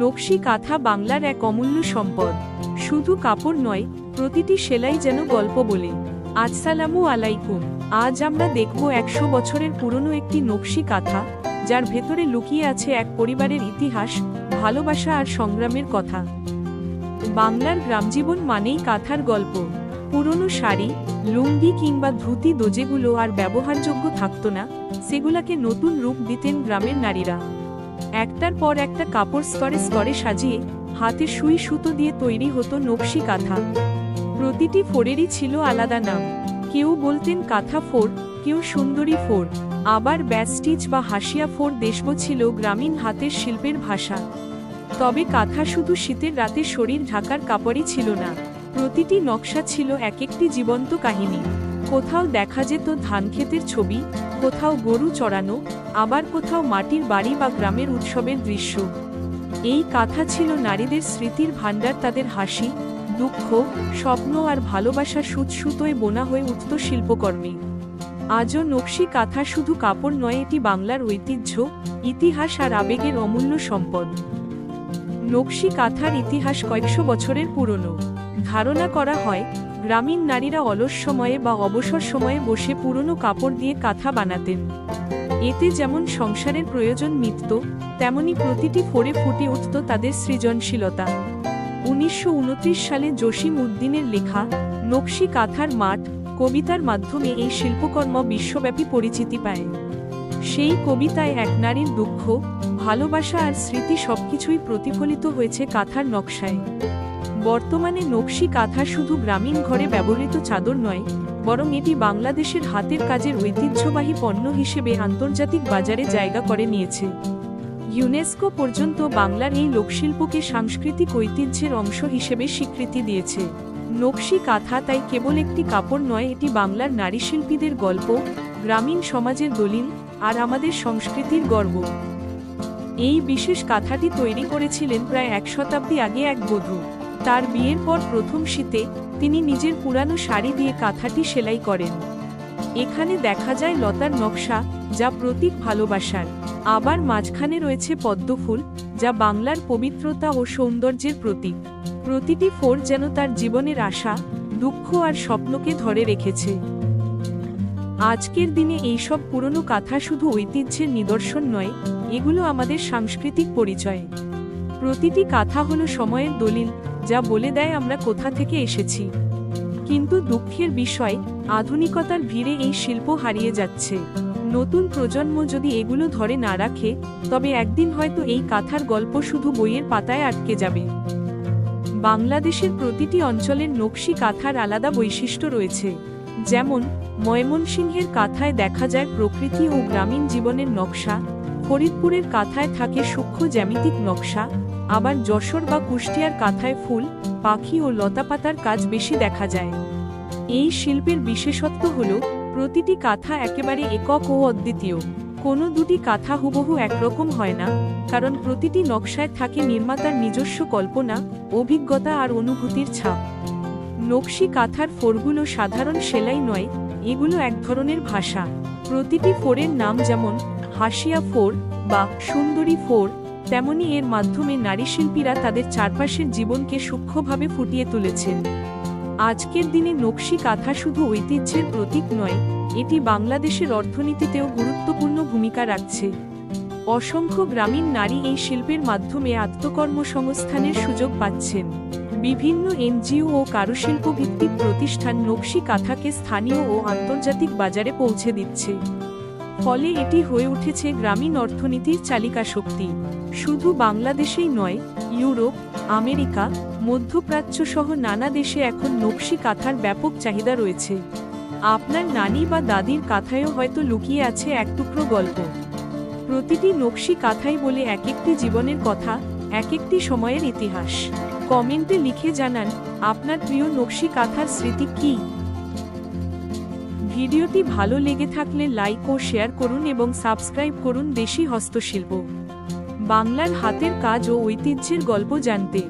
নকশি কাঁথা বাংলার এক অমূল্য সম্পদ। শুধু কাপড় নয়, প্রতিটি সেলাই যেন গল্প বলে। আসসালামু আলাইকুম। আজ আমরা দেখব একশো বছরের পুরনো একটি নকশি কাঁথা, যার ভেতরে লুকিয়ে আছে এক পরিবারের ইতিহাস, ভালোবাসা আর সংগ্রামের কথা। বাংলার গ্রামজীবন মানেই কাঁথার গল্প। পুরনো শাড়ি, লুঙ্গি কিংবা ধুতি দোজেগুলো আর ব্যবহারযোগ্য থাকত না, সেগুলাকে নতুন রূপ দিতেন গ্রামের নারীরা। একটার পর একটা কাপড় স্তরে স্তরে সাজিয়ে হাতে সুই সুতো দিয়ে তৈরি হতো নকশি কাঁথা। প্রতিটি ফোরেরই ছিল আলাদা নাম। কেউ বলতেন কাঁথা ফোর, কেউ সুন্দরী ফোর। আবার ব্যাস্টিচ বা হাসিয়া ফোর দেশব ছিল গ্রামীণ হাতের শিল্পের ভাষা। তবে কাঁথা শুধু শীতের রাতে শরীর ঢাকার কাপড়ই ছিল না। প্রতিটি নকশা ছিল এক একটি জীবন্ত কাহিনী। কোথাও দেখা যেত ধানক্ষেতের ছবি, কোথাও গরু চড়ানো, আবার কোথাও মাটির বাড়ি বা গ্রামের উৎসবের দৃশ্য। এই কাঁথা ছিল নারীদের স্মৃতির ভাণ্ডার, তাদের হাসি, দুঃখ, স্বপ্ন আর ভালোবাসা সুত সুতোয় বোনা হয়ে উঠত শিল্পকর্মে। আজও নকশি কাঁথা শুধু কাপড় নয়, এটি বাংলার ঐতিহ্য, ইতিহাস আর আবেগের অমূল্য সম্পদ। নকশি কাঁথার ইতিহাস কয়েকশো বছরের পুরনো। ধারণা করা হয় গ্রামীণ নারীরা অলস সময়ে বা অবসর সময়ে বসে পুরনো কাপড় দিয়ে কাঁথা বানাতেন। এতে যেমন সংসারের প্রয়োজন মিটত, তেমনি প্রতিটি ফোরে ফুটে উঠত তাদের সৃজনশীলতা। উনিশশো উনত্রিশ সালে জসিম উদ্দিনের লেখা, নকশি কাঁথার মাঠ, কবিতার মাধ্যমে এই শিল্পকর্ম বিশ্বব্যাপী পরিচিতি পায়। সেই কবিতায় এক নারীর দুঃখ, ভালোবাসা আর স্মৃতি সবকিছুই প্রতিফলিত হয়েছে কাঁথার নকশায়। বর্তমানে নকশি কাঁথা শুধু গ্রামীণ ঘরে ব্যবহৃত চাদর নয়, বরং এটি বাংলাদেশের হাতের কাজের ঐতিহ্যবাহী পণ্য হিসেবে আন্তর্জাতিক বাজারে জায়গা করে নিয়েছে। ইউনেস্কো পর্যন্ত বাংলার এই লোকশিল্পকে সাংস্কৃতিক ঐতিহ্যের অংশ হিসেবে স্বীকৃতি দিয়েছে। নকশি কাঁথা তাই কেবল একটি কাপড় নয়, এটি বাংলার নারী শিল্পীদের গল্প, গ্রামীণ সমাজের দলিল, আর আমাদের সংস্কৃতির গর্ব। এই বিশেষ কাঁথাটি তৈরি করেছিলেন প্রায় এক শতাব্দী আগে এক বধূ। তার বিয়ের পর প্রথম শীতে তিনি নিজের পুরানো শাড়ি দিয়ে কাঁথাটি সেলাই করেন। এখানে দেখা যায় লতার নকশা, যা প্রতীক ভালোবাসার। আবার মাঝখানে রয়েছে পদ্মফুল, যা বাংলার পবিত্রতা ও সৌন্দর্যের প্রতীক। প্রতিটি ফোর যেন তার জীবনের আশা, দুঃখ আর স্বপ্নকে ধরে রেখেছে। আজকের দিনে এইসব পুরনো কাঁথা শুধু ঐতিহ্যের নিদর্শন নয়, এগুলো আমাদের সাংস্কৃতিক পরিচয়। প্রতিটি কাঁথা হলো সময়ের দলিল যা বলে দেয় আমরা কোথা থেকে এসেছি। কিন্তু দুঃখের বিষয়, আধুনিকতার ভিড়ে এই শিল্প হারিয়ে যাচ্ছে। নতুন প্রজন্ম যদি এগুলো ধরে না রাখে, তবে একদিন হয়তো এই কাঁথার গল্প শুধু বইয়ের পাতায় আটকে যাবে। বাংলাদেশের প্রতিটি অঞ্চলের নকশি কাঁথার আলাদা বৈশিষ্ট্য রয়েছে। যেমন, ময়মনসিংহের কাথায় দেখা যায় প্রকৃতি ও গ্রামীণ জীবনের নকশা, ফরিদপুরের কাথায় থাকে সূক্ষ্ম জ্যামিতিক নকশা আবার যশোর বা কুষ্টিয়ার কাঁথায় ফুল, পাখি ও লতাপাতার কাজ বেশি দেখা যায়। এই শিল্পের বিশেষত্ব হল, প্রতিটি কাঁথা একেবারে একক ও অদ্বিতীয়। কোনো দুটি কাঁথা হুবহু একরকম হয় না, কারণ প্রতিটি নকশায় থাকে নির্মাতার নিজস্ব কল্পনা, অভিজ্ঞতা আর অনুভূতির ছাপ। নকশি কাঁথার ফোরগুলো সাধারণ সেলাই নয়, এগুলো এক ধরনের ভাষা। প্রতিটি ফোরের নাম যেমন হাসিয়া ফোর বা সুন্দরী ফোর তেমনি এর মাধ্যমে নারী শিল্পীরা তাদের চারপাশের জীবনকে সূক্ষ্মভাবে ফুটিয়ে তুলেছেন। আজকের দিনে নকশি কাঁথা শুধু ঐতিহ্যের প্রতীক নয়, এটি বাংলাদেশের অর্থনীতিতেও গুরুত্বপূর্ণ ভূমিকা রাখছে। অসংখ্য গ্রামীণ নারী এই শিল্পের মাধ্যমে আত্মকর্মসংস্থানের সুযোগ পাচ্ছেন। বিভিন্ন এনজিও ও কারুশিল্প ভিত্তিক প্রতিষ্ঠান নকশি কাঁথাকে স্থানীয় ও আন্তর্জাতিক বাজারে পৌঁছে দিচ্ছে। ফলে এটি হয়ে উঠেছে গ্রামীণ অর্থনীতির চালিকা শক্তি। শুধু বাংলাদেশেই নয়, ইউরোপ, আমেরিকা, মধ্যপ্রাচ্য সহ নানা দেশে এখন নকশি কাঁথার ব্যাপক চাহিদা রয়েছে। আপনার নানি বা দাদির কাঁথায়ও হয়তো লুকিয়ে আছে এক টুকরো গল্প। প্রতিটি নকশি কাঁথাই বলে এক একটি জীবনের কথা, এক একটি সময়ের ইতিহাস। কমেন্টে লিখে জানান, আপনার প্রিয় নকশি কাঁথার স্মৃতি কী? ভিডিওটি ভালো লেগে থাকলে লাইক ও শেয়ার করুন এবং সাবস্ক্রাইব করুন দেশি হস্তশিল্প। বাংলার হাতের কাজ ও ঐতিহ্যের গল্প জানতে।